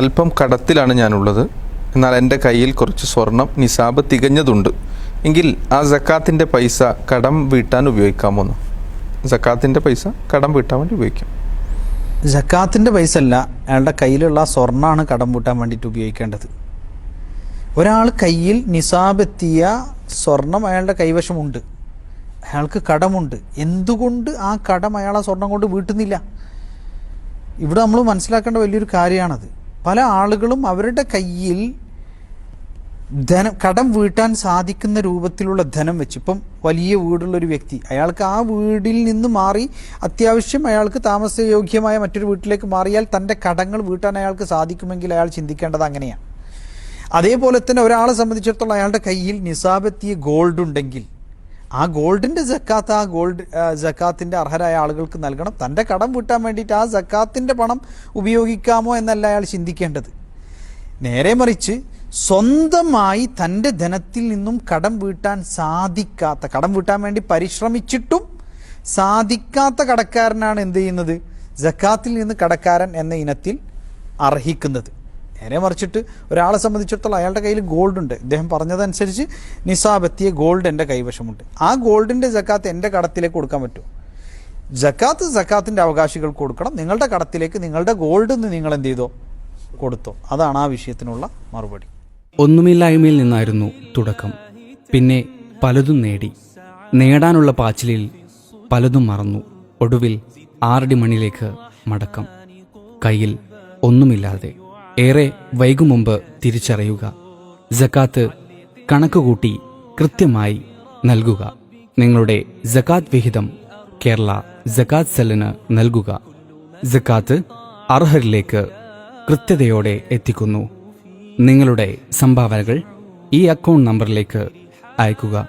അല്പം കടത്തിലാണ് ഞാനുള്ളത്. എന്നാൽ എന്റെ കയ്യിൽ കുറച്ച് സ്വർണം നിസാബ് തികഞ്ഞതുണ്ട്. എങ്കിൽ ആ സക്കാത്തിന്റെ പൈസ കടം വീട്ടാൻ ഉപയോഗിക്കാമോ എന്ന്. സക്കാത്തിന്റെ പൈസ കടം വീട്ടാൻ വേണ്ടി ഉപയോഗിക്കാം. ജക്കാത്തിന്റെ പൈസ അല്ല അയാളുടെ കയ്യിലുള്ള സ്വർണമാണ് കടം വീട്ടാൻ വേണ്ടിയിട്ട് ഉപയോഗിക്കേണ്ടത്. ഒരാൾ കയ്യിൽ നിസാബെത്തിയ സ്വർണം അയാളുടെ കൈവശമുണ്ട്. അയാൾക്ക് കടമുണ്ട്. എന്തുകൊണ്ട് ആ കടം അയാൾ ആ സ്വർണം കൊണ്ട് വീട്ടുന്നില്ല? ഇവിടെ നമ്മൾ മനസ്സിലാക്കേണ്ട വലിയൊരു കാര്യമാണത്. പല ആളുകളും അവരുടെ കയ്യിൽ ധനം കടം വീട്ടാൻ സാധിക്കുന്ന രൂപത്തിലുള്ള ധനം വെച്ച്. ഇപ്പം വലിയ വീടുള്ള ഒരു വ്യക്തി അയാൾക്ക് ആ വീടിൽ നിന്ന് മാറി അത്യാവശ്യം അയാൾക്ക് താമസയോഗ്യമായ മറ്റൊരു വീട്ടിലേക്ക് മാറിയാൽ തന്റെ കടങ്ങൾ വീട്ടാൻ അയാൾക്ക് സാധിക്കുമെങ്കിൽ അയാൾ ചിന്തിക്കേണ്ടത് അങ്ങനെയാണ്. അതേപോലെ തന്നെ ഒരാളെ സംബന്ധിച്ചിടത്തോളം അയാളുടെ കയ്യിൽ നിസാബെത്തിയ ഗോൾഡ് ഉണ്ടെങ്കിൽ ആ ഗോൾഡിന്റെ ജക്കാത്ത് ആ ഗോൾഡ് ജക്കാത്തിന്റെ അർഹരായ ആളുകൾക്ക് നൽകണം. തന്റെ കടം വീട്ടാൻ വേണ്ടിയിട്ട് ആ ജക്കാത്തിന്റെ പണം ഉപയോഗിക്കാമോ എന്നല്ല അയാൾ ചിന്തിക്കേണ്ടത്. നേരെ മറിച്ച് സ്വന്തമായി തന്റെ ധനത്തിൽ നിന്നും കടം വീട്ടാൻ സാധിക്കാത്ത കടം വീട്ടാൻ വേണ്ടി പരിശ്രമിച്ചിട്ടും സാധിക്കാത്ത കടക്കാരനാണ് എന്ത് ചെയ്യുന്നത്? ജക്കാത്തിൽ നിന്ന് കടക്കാരൻ എന്ന ഇനത്തിൽ അർഹിക്കുന്നത്. നേരെ മറിച്ചിട്ട് ഒരാളെ സംബന്ധിച്ചിടത്തോളം അയാളുടെ കയ്യിൽ ഗോൾഡ് ഉണ്ട് ഇദ്ദേഹം പറഞ്ഞതനുസരിച്ച് നിസാബ് എത്തിയ ഗോൾഡ് എന്റെ കൈവശമുണ്ട്. ആ ഗോൾഡിന്റെ ജക്കാത്ത് എന്റെ കടത്തിലേക്ക് കൊടുക്കാൻ പറ്റുമോ? ജക്കാത്ത് ജക്കാത്തിന്റെ അവകാശികൾക്ക് കൊടുക്കണം. നിങ്ങളുടെ കടത്തിലേക്ക് നിങ്ങളുടെ ഗോൾഡ് നിന്ന് നിങ്ങൾ എന്ത് ചെയ്തോ? കൊടുത്തോ. അതാണ് ആ വിഷയത്തിനുള്ള മറുപടി. ഒന്നുമില്ലായ്മയിൽ നിന്നായിരുന്നു തുടക്കം. പിന്നെ പലതും നേടി. നേടാനുള്ള പാച്ചിലിൽ പലതും മറന്നു. ഒടുവിൽ ആറടി മണിലേക്ക് മടക്കം. കയ്യിൽ ഒന്നുമില്ലാതെ ഏറെ വൈകും മുമ്പ് തിരിച്ചറിയുക. ജക്കാത്ത് കണക്കുകൂട്ടി കൃത്യമായി നൽകുക. നിങ്ങളുടെ ജക്കാത്ത് വിഹിതം കേരള ജക്കാത്ത് സെല്ലിന് നൽകുക. ജക്കാത്ത് അർഹരിലേക്ക് കൃത്യതയോടെ എത്തിക്കുന്നു. നിങ്ങളുടെ സംഭാവനകൾ ഈ അക്കൗണ്ട് നമ്പറിലേക്ക് അയക്കുക.